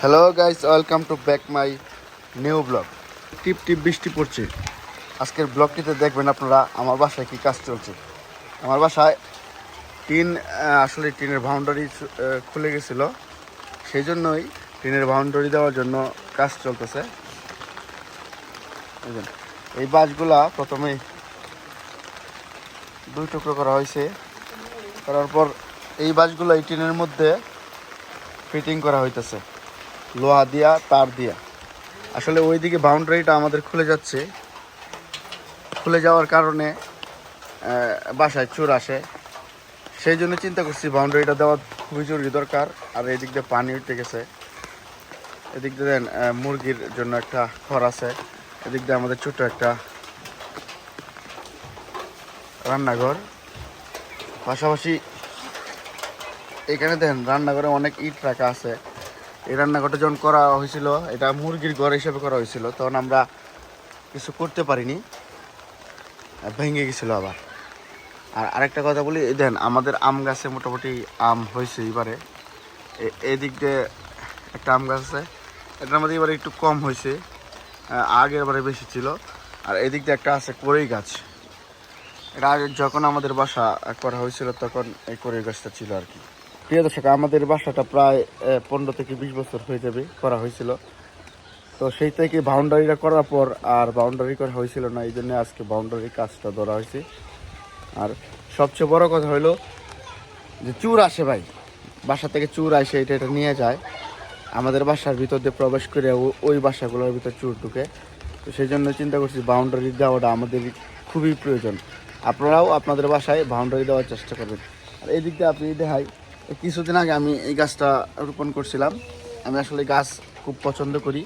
Hello guys welcome to back my new blog টিপ টিপ বৃষ্টি পড়ছে। আজকের ব্লগটিতে দেখবেন আপনারা আমার বাসায় কি কাজ চলছে। আমার বাসায় টিন আসলে টিনের বাউন্ডারি খুলে গেছিল। সেই জন্যই টিনের বাউন্ডারি দেওয়ার জন্য কাজ চলতেছে। এই বাঁশগুলা প্রথমে দুই টুকরো করা হয়েছে। করার পর এই বাঁশগুলো এই টিনের মধ্যে ফিটিং করা হইতেছে। লোহা দিয়া, তার দিয়া। আসলে ওইদিকে বাউন্ডারিটা আমাদের খুলে যাচ্ছে। খুলে যাওয়ার কারণে বাসায় চোর আসে। সেই জন্য চিন্তা করছি বাউন্ডারিটা দেওয়া খুবই জরুরি দরকার। আর এদিক দিয়ে পানি উঠতে গেছে। এদিক দিয়ে দেন মুরগির জন্য একটা ঘর আছে। এদিক দিয়ে আমাদের ছোট একটা রান্নাঘর। পাশাপাশি এখানে দেখেন রান্নাঘরে অনেক ইট রাখা আছে। এই রান্নাঘরটা যখন করা হয়েছিল, এটা মুরগির ঘর হিসেবে করা হয়েছিল, তখন আমরা কিছু করতে পারিনি ভেঙে গেছিল আবার। আর আরেকটা কথা বলি দেন আমাদের আম গাছে মোটামুটি আম হয়েছে এবারে এদিক দিয়ে একটা আম গাছ আছে, এটার মধ্যে এবারে একটু কম হয়েছে আগের বারে বেশি ছিল। আর এদিক দিয়ে একটা আছে কড়ই গাছ। এটা আগে যখন আমাদের বাসা করা হয়েছিল, তখন এই কড়ই গাছটা ছিল আর কি। প্রিয় দর্শক, আমাদের বাসাটা প্রায় পনেরো থেকে বিশ বছর হয়ে যাবে করা হয়েছিল। তো সেই থেকে বাউন্ডারিটা করার পর আর বাউন্ডারি করা হয়েছিল না, এই জন্য আজকে বাউন্ডারি কাজটা ধরা হয়েছে। আর সবচেয়ে বড় কথা হলো যে চুর আসে ভাই। বাসা থেকে চুর আসে, এটা এটা নিয়ে যায়। আমাদের বাসার ভিতর দিয়ে প্রবেশ করে ওই বাসাগুলোর ভিতর চুর ঢুকে। তো সেই জন্য চিন্তা করছি বাউন্ডারি দেওয়াটা আমাদের খুবই প্রয়োজন। আপনারাও আপনাদের বাসায় বাউন্ডারি দেওয়ার চেষ্টা করবেন। আর এই দিক দিয়ে আপনি এই কিছুদিন আগে আমি এই গাছটা রোপণ করছিলাম। আমি আসলে গাছ খুব পছন্দ করি।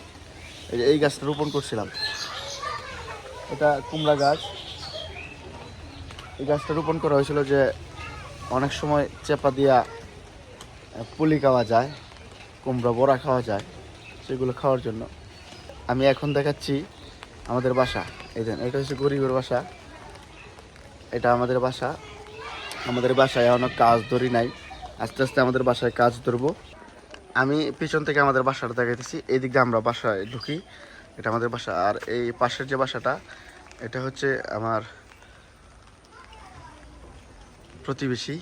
এই গাছটা রোপণ করছিলাম। এটা কুমড়া গাছ। এই গাছটা রোপণ করা হয়েছিল যে অনেক সময় চেপা দিয়া পুলি খাওয়া যায়, কুমড়া, বড়া খাওয়া যায়, সেগুলো খাওয়ার জন্য। আমি এখন দেখাচ্ছি আমাদের বাসা। এই দেন এটা হচ্ছে গরিবের বাসা। এটা আমাদের বাসা। আমাদের বাসায় অনেক কাজ ধরি নাই। আস্তে আস্তে আমাদের বাসায় কাজ ধরবো। আমি পিছন থেকে আমাদের বাসাটা দেখাইতেছি এই দিক দিয়ে আমরা বাসায় ঢুকি, এটা আমাদের বাসা। আর এই পাশের যে বাসাটা, এটা হচ্ছে আমার প্রতিবেশী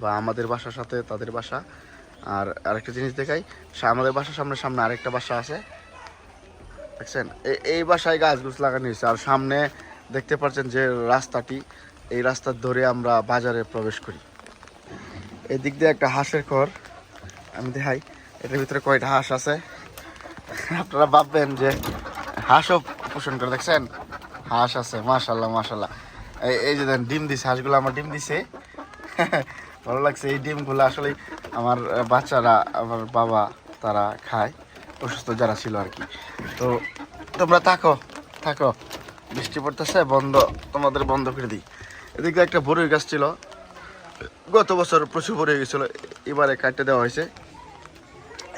বা আমাদের বাসার সাথে তাদের বাসা। আর আরেকটা জিনিস দেখাই আমাদের বাসার সামনে সামনে আরেকটা বাসা আছে। দেখছেন? এই- এই বাসায় গাছ গুছ লাগানো হয়েছে। আর সামনে দেখতে পাচ্ছেন যে রাস্তাটি, এই রাস্তা ধরে আমরা বাজারে প্রবেশ করি। এই দিক দিয়ে একটা হাঁসের ঘর আমি দেখাই, এটার ভিতরে কয়টা হাঁস আছে? আপনারা ভাববেন যে হাঁসও পোষণ করে, দেখছেন? হাঁস আছে মাশাল্লাহ মাশাল্লাহ এই যে দেন, ডিম দিছে, হাঁসগুলো আমার ডিম দিছে। ভালো লাগছে, এই ডিমগুলো আসলে আমার বাচ্চারা, আমার বাবা, তারা খায়, অসুস্থ যারা ছিল আর কি। তো তোমরা থাকো থাকো। বৃষ্টি পড়তেছে, বন্ধ, তোমাদের বন্ধ করে দিই। এদিকে একটা বড়ই গাছ ছিল গত বছর প্রচুর বড়ই গেছিল, এবারে কাটতে দেওয়া হয়েছে।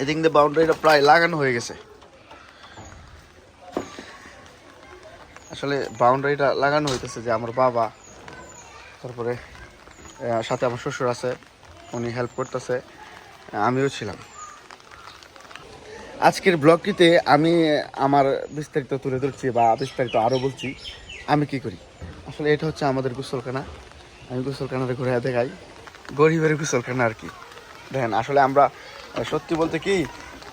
এদিক দিয়ে বাউন্ডারিটা প্রায় লাগানো হয়ে গেছে। আসলে বাউন্ডারিটা লাগানো হইতেছে যে আমার বাবা, তারপরে সাথে আমার শ্বশুর আছে, উনি হেল্প করতেছে আমিও ছিলাম। আজকের ব্লগটিতে আমি আমার বিস্তারিত তুলে ধরছি বা বিস্তারিত আরও বলছি, আমি কি করি? আসলে এটা হচ্ছে আমাদের গোসলখানা। আমি গোসলখানাতে ঘুরে দেখাই। গরিবের গোসলখানা আর কি। দেখেন, আসলে আমরা সত্যি বলতে কি,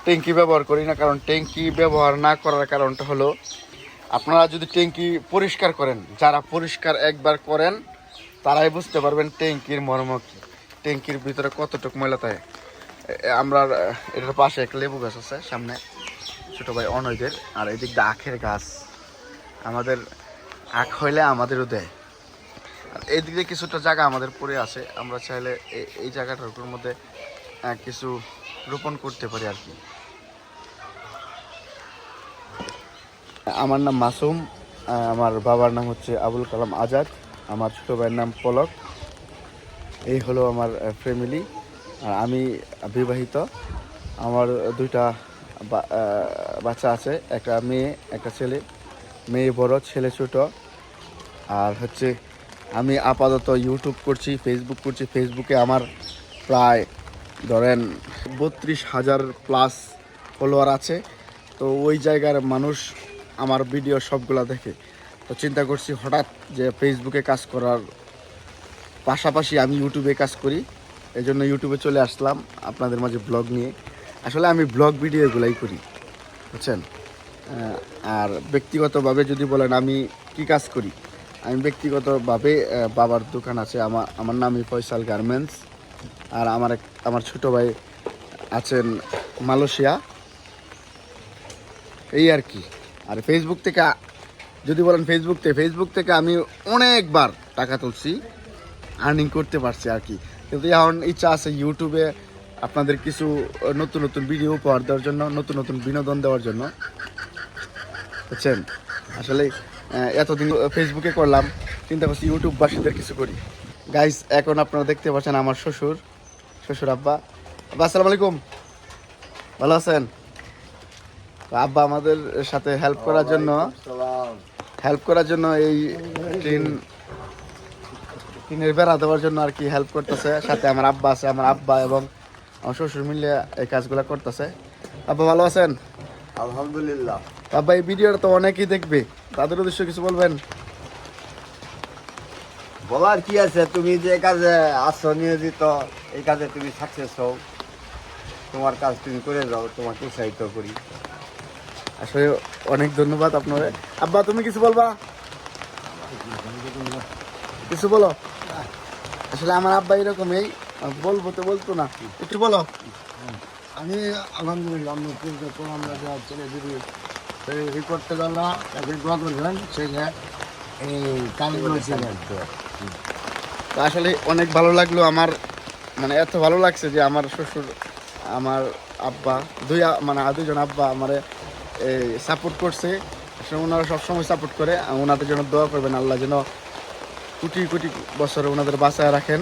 ট্যাঙ্কি ব্যবহার করি না, কারণ ট্যাঙ্কি ব্যবহার না করার কারণটা হলো, আপনারা যদি ট্যাঙ্কি পরিষ্কার করেন, যারা পরিষ্কার একবার করেন, তারাই বুঝতে পারবেন ট্যাঙ্কির মর্ম কি। ট্যাঙ্কির ভিতরে কতটুকু ময়লা থাকে। আমরা এটার পাশে এক লেবু গাছ আছে, সামনে ছোটো ভাই অনয়দের আর এদিক দিয়ে আখের গাছ। আমাদের আখ হইলে আমাদেরও দেয়। এদিক কিছুটা জায়গা আমাদের পড়ে আছে। আমরা চাইলে এই জায়গাটার মধ্যে কিছু রোপণ করতে পারি আর কি। আমার নাম মাসুম আমার বাবার নাম হচ্ছে আবুল কালাম আজাদ, আমার ছোট ভাইয়ের নাম পলক। এই হলো আমার ফ্যামিলি আর আমি বিবাহিত। আমার দুইটা বাচ্চা আছে, একটা মেয়ে, একটা ছেলে। মেয়ে বড়, ছেলে ছোট। আর হচ্ছে আমি আপাতত ইউটিউব করছি ফেসবুক করছি। ফেসবুকে আমার প্রায় ধরেন বত্রিশ হাজার প্লাস ফলোয়ার আছে। তো ওই জায়গার মানুষ আমার ভিডিও সবগুলা দেখে। তো চিন্তা করছি হঠাৎ যে ফেসবুকে কাজ করার পাশাপাশি আমি ইউটিউবে কাজ করি। এই জন্য ইউটিউবে চলে আসলাম আপনাদের মাঝে ব্লগ নিয়ে। আসলে আমি ব্লগ ভিডিও এগুলাই করি, বুঝছেন? আর ব্যক্তিগতভাবে যদি বলেন আমি কি কাজ করি? আমি ব্যক্তিগতভাবে বাবার দোকান আছে আমার আমার নামই ফয়সাল গার্মেন্টস, আর আমার এক আমার ছোট ভাই আছেন মালয়েশিয়া। এই আর কি। আর ফেসবুক থেকে যদি বলেন ফেসবুক থেকে ফেসবুক থেকে আমি অনেকবার টাকা তুলছি আর্নিং করতে পারছি আর কি। কিন্তু এখন ইচ্ছা আছে ইউটিউবে আপনাদের কিছু নতুন নতুন ভিডিও উপহার দেওয়ার জন্য, নতুন নতুন বিনোদন দেওয়ার জন্য। বুঝছেন? আসলে এতদিন ফেসবুকে করলাম চিন্তা করছি ইউটিউববাসীদের কিছু করি। গাইস এখন আপনারা দেখতে পাচ্ছেন আমার শ্বশুর শ্বশুর আব্বা। আব্বা আসসালামু আলাইকুম। ভালো আছেন? আব্বা আমাদের সাথে হেল্প করার জন্য হেল্প করার জন্য এই টিন টিনের বেড়া দেওয়ার জন্য আর কি হেল্প করতেছে। সাথে আমার আব্বা আছে আমার আব্বা এবং আমার শ্বশুর মিলে এই কাজগুলো করতেছে। আব্বা ভালো আছেন? আলহামদুলিল্লাহ। আব্বা এই ভিডিওটা তো অনেকেই দেখবে। তাদের উদ্দেশ্য কিছু বলবেন? বলার কি আছে? তুমি যে কাজে আসছো নিয়োজিত এই কাজে তুমি সাকসেস হও। তোমার কাজ তুমি করে যাও তোমাকে উৎসাহিত করি। আসলে অনেক ধন্যবাদ আপনার আব্বা তুমি কিছু বলবা? কিছু বলো? আসলে আমার আব্বা এরকমই। বলব তো বলতো না। একটু বলো। আমি আলহামদুলিল্লাহ আমরা যা ছেলে যদি ই করতে করবেন সেই এই কালীগুলো আসলে অনেক ভালো লাগল আমার মানে এত ভালো লাগছে যে আমার শ্বশুর, আমার আব্বা, দুই মানে দুজন আব্বা আমারে সাপোর্ট করছে। ওনারা সবসময় সাপোর্ট করে ওনাদের জন্য দোয়া করবেন, আল্লাহ যেন কোটি কোটি বছরে ওনাদের বাঁচায় রাখেন।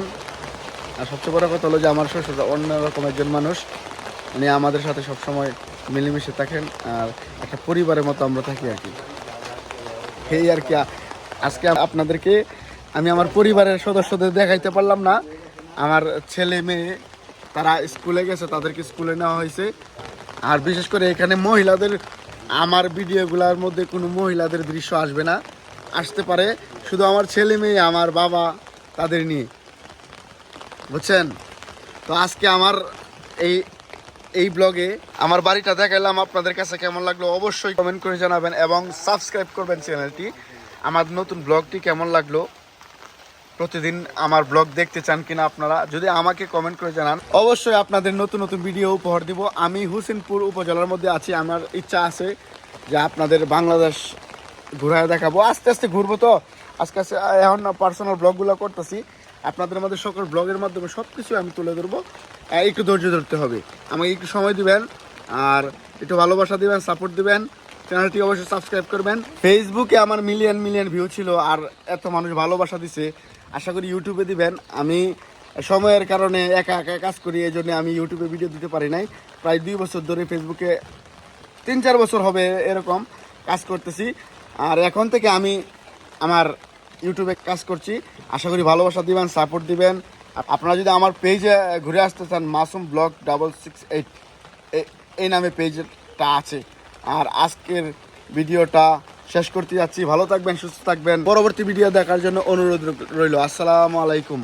আর সবচেয়ে বড় কথা হলো যে আমার শ্বশুর অন্যরকম একজন মানুষ, উনি আমাদের সাথে সবসময় মিলেমিশে থাকেন আর একটা পরিবারের মতো আমরা থাকি আর কি। এই আর কি, আজকে আপনাদেরকে আমি আমার পরিবারের সদস্যদের দেখাইতে পারলাম না। আমার ছেলে মেয়ে, তারা স্কুলে গেছে, তাদেরকে স্কুলে নেওয়া হয়েছে। আর বিশেষ করে এখানে মহিলাদের, আমার ভিডিওগুলোর মধ্যে কোনো মহিলাদের দৃশ্য আসবে না। আসতে পারে, শুধু আমার ছেলে মেয়ে, আমার বাবা, তাদের নিয়ে। বুঝছেন? তো আজকে আমার এই এই ব্লগে আমার বাড়িটা দেখালাম আপনাদের কাছে কেমন লাগল অবশ্যই কমেন্ট করে জানাবেন এবং সাবস্ক্রাইব করবেন চ্যানেলটি আমার নতুন ব্লগটি কেমন লাগল? প্রতিদিন আমার ব্লগ দেখতে চান কিনা আপনারা, যদি আমাকে কমেন্ট করে জানান, অবশ্যই আপনাদের নতুন নতুন ভিডিও উপহার দিব। আমি হুসেনপুর উপজেলার মধ্যে আছি, আমার ইচ্ছা আছে যে আপনাদের বাংলাদেশ ঘুরায় দেখাবো। আস্তে আস্তে ঘুরবো তো। আজকে আস্তে এখন পার্সোনাল ব্লগগুলো করতেছি। আপনাদের মধ্যে সকল ব্লগের মাধ্যমে সব কিছু আমি তুলে ধরবো। একটু ধৈর্য ধরতে হবে। আমাকে একটু সময় দিবেন, আর একটু ভালোবাসা দিবেন সাপোর্ট দিবেন। চ্যানেলটি অবশ্যই সাবস্ক্রাইব করবেন। ফেসবুকে আমার মিলিয়ন মিলিয়ন ভিউ ছিল, আর এত মানুষ ভালোবাসা দিছে। আশা করি ইউটিউবে দিবেন। আমি সময়ের কারণে একা একা কাজ করি এই জন্য আমি ইউটিউবে ভিডিও দিতে পারি নাই। প্রায় দুই বছর ধরে ফেসবুকে তিন চার বছর হবে এরকম কাজ করতেছি। আর এখন থেকে আমি আমার ইউটিউবে কাজ করছি। আশা করি ভালোবাসা দিবেন সাপোর্ট দিবেন। আপনারা যদি আমার পেজে ঘুরে আসতে চান, Masum blog double six eight এই নামে পেজটা আছে। আর আজকের ভিডিওটা শেষ করতে যাচ্ছি। ভালো থাকবেন, সুস্থ থাকবেন। পরবর্তী ভিডিও দেখার জন্য অনুরোধ রইল। আসসালামু আলাইকুম।